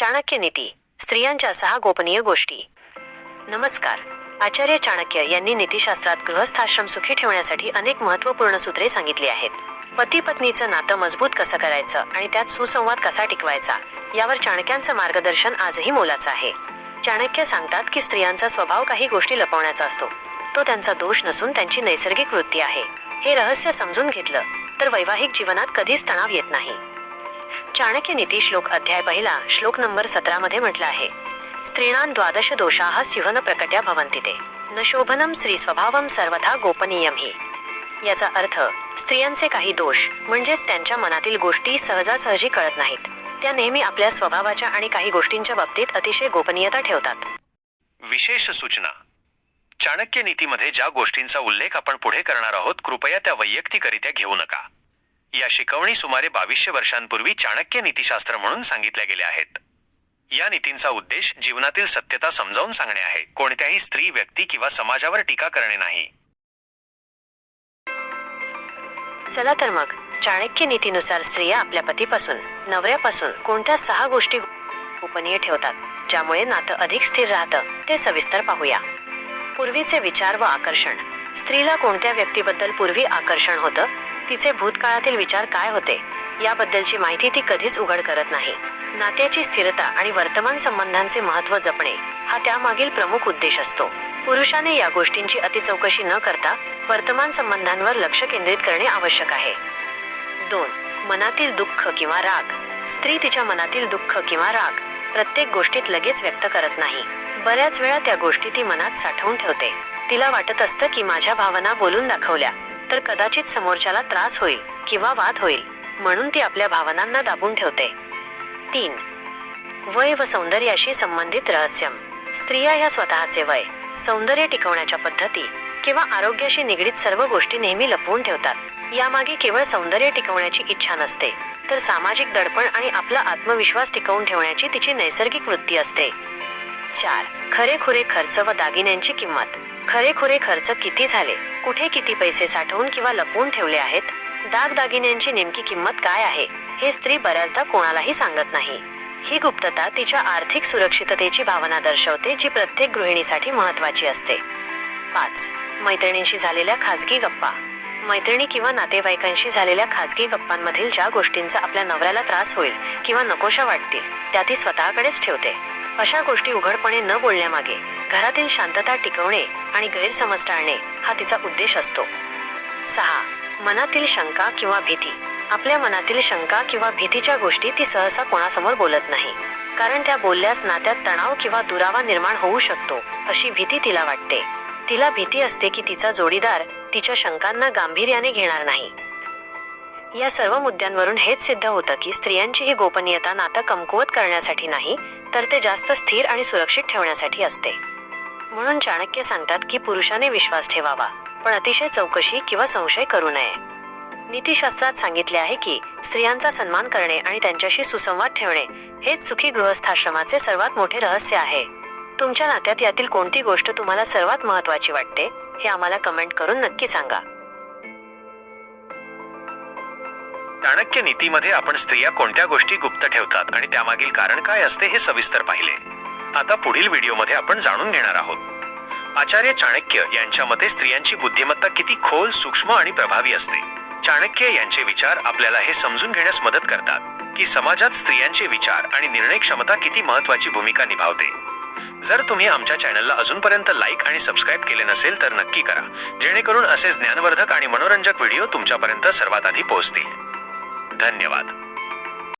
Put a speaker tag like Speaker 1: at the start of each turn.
Speaker 1: चाणक्य नीती स्त्रियांच्या सहा गोपनीय गोष्टी. नमस्कार. आचार्य चाणक्य यांनी नीतिशास्त्रात गृहस्थाश्रम सुखी ठेवण्यासाठी अनेक महत्त्वपूर्ण सूत्रे सांगितली आहेत. पती पत्नीचं नातं मजबूत कसं करायचं आणि त्यात सुसंवाद कसा टिकवायचा यावर चाणक्यांचं मार्गदर्शन आजही मोलाचं आहे. चाणक्य सांगतात की स्त्रियांचा स्वभाव काही गोष्टी लपवण्याचा असतो. तो त्यांचा दोष नसून त्यांची नैसर्गिक वृत्ती आहे. हे रहस्य समजून घेतलं तर वैवाहिक जीवनात कधीच तणाव येत नाही. चाणक्य नीती श्लोक अध्याय पहिला श्लोक नंबर सतरा मध्ये म्हटलं आहे. स्त्रीणां द्वादश दोषाः सिंहन प्रकट्या भवन्ति ते. न शोभनम स्त्री स्वभावम सर्वथा गोपनीयम ही. याचा अर्थ स्त्रियांचे काही दोष म्हणजेच त्यांच्या मनातील गोष्टी सहजासहजी कळत नाहीत. त्या नेहमी आपल्या स्वभावाच्या आणि काही गोष्टींच्या बाबतीत अतिशय गोपनीयता ठेवतात.
Speaker 2: विशेष सूचना. चाणक्य नीतीमध्ये ज्या गोष्टींचा उल्लेख आपण पुढे करणार आहोत कृपया त्या वैयक्तिकरित्या घेऊ नका. या शिकवणी सुमारे बावीसशे वर्षांपूर्वी चाणक्य नीतिशास्त्र म्हणून सांगितल्या गेल्या आहेत. या नीतींचा उद्देश जीवनातील सत्यता समजावून सांगणे आहे. कोणत्याही स्त्री व्यक्ती किंवा समाजावर टीका करणे नाही.
Speaker 1: चला तर मग चाणक्य नीतीनुसार स्त्रिया आपल्या पतीपासून नवऱ्यापासून कोणत्या सहा गोष्टी गोपनीय ठेवतात ज्यामुळे नातं अधिक स्थिर राहतं ते सविस्तर पाहूया. पूर्वीचे विचार व आकर्षण. स्त्रीला कोणत्या व्यक्तीबद्दल पूर्वी आकर्षण होतं? तिचे भूतकाळातील विचार काय होते याबद्दलची माहिती ती कधीच उघड करत नाही. नात्याची स्थिरता आणि वर्तमान संबंधांचे महत्त्व जपणे हा त्यामागील प्रमुख उद्देश असतो. पुरुषाने या गोष्टींची अतिचौकशी न करता वर्तमान संबंधांवर लक्ष केंद्रित करणे आवश्यक आहे. दोन मनातील दुःख किंवा राग. स्त्री तिच्या मनातील दुःख किंवा राग प्रत्येक गोष्टीत लगेच व्यक्त करत नाही. बऱ्याच वेळा त्या गोष्टी ती मनात साठवून ठेवते. तिला वाटत असतं की माझ्या भावना बोलून दाखवल्या. तर कदाचित समोरच्याला त्रास होईल किंवा वाद होईल म्हणून ती आपल्या भावनांना दाबून ठेवते. तीन. वय व सौंदर्याशी संबंधित रहस्यम. स्त्रिया ह्या स्वतःचे वय सौंदर्य टिकवण्याच्या पद्धती किंवा आरोग्याशी निगडीत सर्व गोष्टी नेहमी लपवून ठेवतात. यामागे केवळ सौंदर्य टिकवण्याची इच्छा नसते तर सामाजिक दडपण आणि आपला आत्मविश्वास टिकवून ठेवण्याची तिची नैसर्गिक वृत्ती असते. चार. खरेखुरे खर्च व दागिन्यांची किंमत. खरेखुरे खर्च किती झाले? कुठे किती पैसे साठवून किंवा लपवून ठेवले आहेत? दागदागिन्यांची नेमकी किंमत काय आहे? हे स्त्री बऱ्याचदा कोणालाही सांगत नाही. ही गुप्तता तिच्या आर्थिक सुरक्षिततेची भावना दर्शवते जी प्रत्येक गृहिणीसाठी महत्वाची असते. पाच. मैत्रिणींशी झालेल्या खाजगी गप्पा. मैत्रिणी किंवा नातेवाईकांशी झालेल्या खाजगी गप्पांमधील ज्या गोष्टींचा आपल्या नवऱ्याला त्रास होईल किंवा नकोशा वाटतील त्या ती स्वतःकडेच ठेवते. अशा गोष्टी उघडपणे न बोलण्यामागे घरातील शांतता टिकवणे आणि गैरसमज टाळणे हा तिचा उद्देश असतो. सहा. मनातील शंका किंवा भीती. आपल्या मनातील शंका किंवा भीतीच्या गोष्टी ती सहसा कोणासमोर बोलत नाही. कारण त्या बोलल्यास नात्यात तणाव किंवा दुरावा निर्माण होऊ शकतो अशी भीती तिला वाटते. तिला भीती असते की तिचा जोडीदार तिच्या शंकांना गांभीर्याने घेणार नाही. या सर्व मुद्द्यांवरून हेच सिद्ध होतं की स्त्रियांची ही गोपनीयता नातं कमकुवत करण्यासाठी नाही तर ते जास्त स्थिर आणि सुरक्षित ठेवण्यासाठी असते. म्हणून चाणक्य सांगतात की पुरुषाने विश्वास ठेवावा पण अतिशय चौकशी किंवा संशय करू नये. नीतिशास्त्रात सांगितले आहे की स्त्रियांचा सन्मान करणे आणि त्यांच्याशी सुसंवाद ठेवणे हेच सुखी गृहस्थाश्रमाचे सर्वात मोठे रहस्य आहे. तुमच्या नात्यात यातील कोणती गोष्ट तुम्हाला सर्वात महत्वाची वाटते हे आम्हाला कमेंट करून नक्की सांगा.
Speaker 2: चाणक्य नीतीमध्ये आपण स्त्रिया कोणत्या गोष्टी गुप्त ठेवतात आणि त्यामागील कारण काय असते हे सविस्तर पाहिले. आता पुढील व्हिडिओमध्ये आपण जाणून घेणार आहोत. आचार्य चाणक्य यांच्या मते स्त्रियांची बुद्धिमत्ता किती खोल सूक्ष्म आणि प्रभावी असते. चाणक्य यांचे विचार आपल्याला हे समजून घेण्यास मदत करतात की समाजात स्त्रियांचे विचार आणि निर्णय क्षमता किती महत्वाची भूमिका निभावते. जर तुम्ही आमच्या चॅनलला अजूनपर्यंत लाईक आणि सबस्क्राईब केले नसेल तर नक्की करा जेणेकरून असे ज्ञानवर्धक आणि मनोरंजक व्हिडिओ तुमच्यापर्यंत सर्वात आधी पोहोचतील. धन्यवाद.